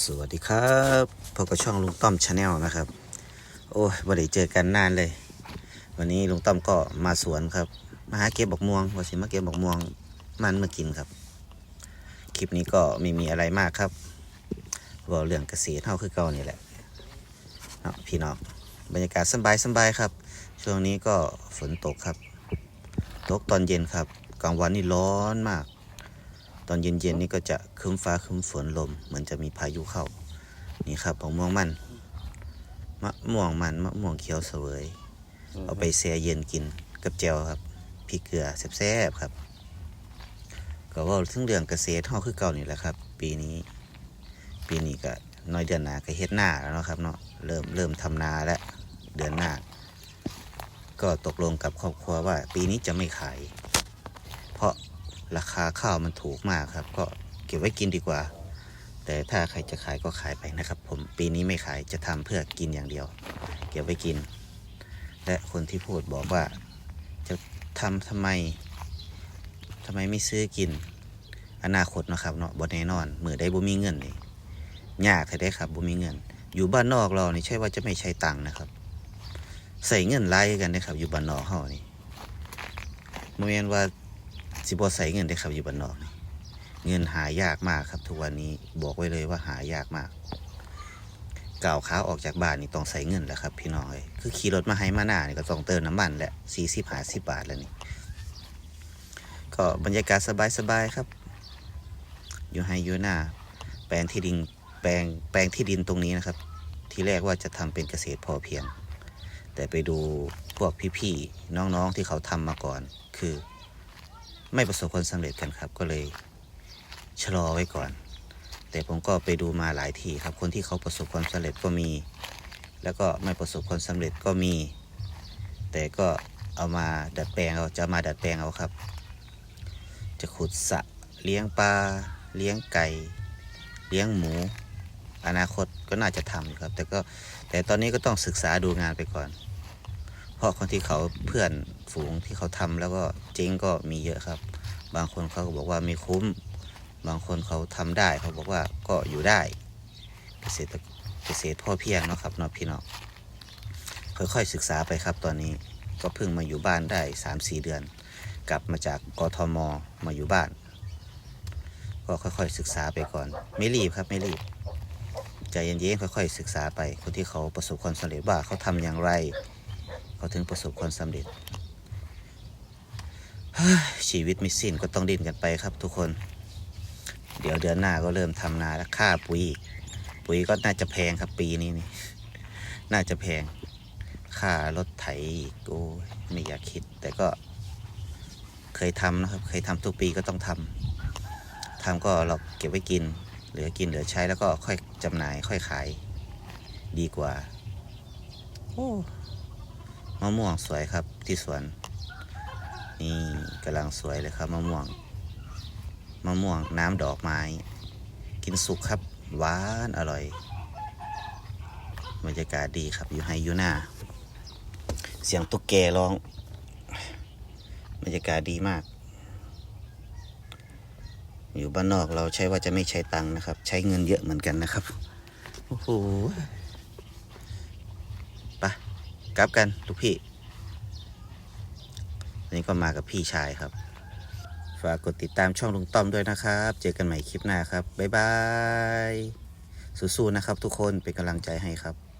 สวัสดีครับพบกับช่องลุงต้อมชาแนลนะครับ โอ้ยบ่ได้เจอกันนานเลย วันนี้ลุงต้อมก็มาสวนครับ มาหาเก็บบักม่วงว่าสิมาเก็บบักม่วงมันมากินครับ คลิปนี้ก็ไม่มีอะไรมากครับบอกเรื่องเกษตรเท่าคือเก่านี่แหละเนาะพี่น้องบรรยากาศสบายสบายครับ ช่วงนี้ก็ฝนตกครับ ตกตอนเย็นครับ กลางวันนี่ร้อนมาก ตอนเย็นๆนี่ก็จะครึ้มฟ้าครึ้มฝนลม เหมือนจะมีพายุเข้า นี่ครับมะม่วงมันมะม่วงมันมะม่วงเขียวเสวย เอาไปแช่เย็นกินกับแจวครับพริกเกลือแซ่บๆครับ ก็ว่าถึงเรื่องเกษตรเฮาคือเก่านี่แหละครับ ปีนี้ ปีนี้ก็น้อยเดือนหน้าก็เฮ็ดหน้าแล้วเนาะครับเนาะเริ่มเริ่มทำนาแล้วเดือนหน้า ก็ตกลงกับครอบครัวว่า ปีนี้จะไม่ขาย ราคาข้าวมันถูกมากครับ ก็เก็บไว้กินดีกว่า แต่ถ้าใครจะขายก็ขายไปนะครับ ผมปีนี้ไม่ขายจะทำเพื่อกินอย่างเดียว เก็บไว้กิน และคนที่พูดบอกว่า จะทำทำไมทำไมไม่ซื้อกิน อนาคตนะครับเนาะบ่แน่นอนมือได้บ่มีเงินนี่ยากให้ได้ครับบ่มีเงิน อยู่บ้านนอกเรานี่ใช่ว่าจะไม่ใช้ตังค์นะครับ ใส่เงินไล่กันนะครับ อยู่บ้านนอกเฮานี่โมเมนว่า สิบ่ใส่เงินได้ครับอยู่บ้านนอกนี่เงินหายากมากครับ ทุกวันนี้บอกไว้เลยว่าหายากมากก่าวขาออกจากบ้านนี่ต้องใส่เงินแหละครับ พี่น้องเอ้ยคือขี่รถมาให้มาหน้านี่ก็ต้องเติมน้ำมันแหละสี่สิบห้าสิบบาทแล้วนี่ก็บรรยากาศสบายๆครับ อยู่ให้อยู่หน้าแปลงที่ดินแปลงแปลงที่ดินตรงนี้นะครับ ที่แรกว่าจะทำเป็นเกษตรพอเพียง แต่ไปดูพวกพี่ๆน้องๆที่เขาทำมาก่อน คือ ไม่ประสบความสำเร็จกันครับ ก็เลยชะลอไว้ก่อน แต่ผมก็ไปดูมาหลายที่ครับ คนที่เขาประสบความสำเร็จก็มี แล้วก็ไม่ประสบความสำเร็จก็มี แต่ก็เอามาดัดแปลงเอาจะมาดัดแปลงเอาครับ จะขุดสระเลี้ยงปลาเลี้ยงไก่ เลี้ยงหมู อนาคตก็น่าจะทำอยู่ครับ แต่ก็แต่ตอนนี้ก็ต้องศึกษาดูงานไปก่อน ราะคนที่เขาเพื่อนฝูงที่เขาทำแล้วก็เจ๊งก็มีเยอะครับ บางคนเขาก็บอกว่าไม่คุ้ม บางคนเขาทำได้ เขาบอกว่าก็อยู่ได้ เกษตรเกษตรพ่อเพียงเนาะครับเนาะพี่น้องค่อยๆศึกษาไปครับตอนนี้ก็เพิ่งมาอยู่บ้านได้สามสี่เดือน กลับมาจากกทมมาอยู่บ้าน ก็ค่อยๆศึกษาไปก่อน ไม่รีบครับไม่รีบใจเย็นๆค่อยๆศึกษาไปคนที่เขาประสบความสำเร็จว่าเขาทำอย่างไร เขาถึงประสบความสำเร็จ ชีวิตไม่สิ้นก็ต้องดิ้นกันไปครับทุกคน เดี๋ยวเดือนหน้าก็เริ่มทำนาแล้วค่าปุ๋ย ปุ๋ยก็น่าจะแพงครับปีนี้นี่ น่าจะแพง ค่ารถไถอีกโอ้ยไม่อยากคิด แต่ก็เคยทำนะครับ เคยทำทุกปีก็ต้องทำทำก็เราเก็บไว้กิน เหลือกินเหลือใช้แล้วก็ค่อยจำหน่ายค่อยขาย ดีกว่า โอ้ มะม่วงสวยครับที่สวน นี่กำลังสวยเลยครับมะม่วงมะม่วงน้ำดอกไม้ กินสุกครับหวานอร่อยบรรยากาศดีครับอยู่ให้อยู่หน้าเสียงตุ๊กแกร้องบรรยากาศดีมาก อยู่บ้านนอกเราใช้ว่าจะไม่ใช้ตังค์นะครับ ใช้เงินเยอะเหมือนกันนะครับ โอ้โห กลับกันลูกพี่อันนี้ก็มากับพี่ชายครับ ฝากกดติดตามช่องลุงต้อมด้วยนะครับ เจอกันใหม่คลิปหน้าครับ บ๊ายบาย สู้ๆนะครับทุกคนเป็นกำลังใจให้ครับ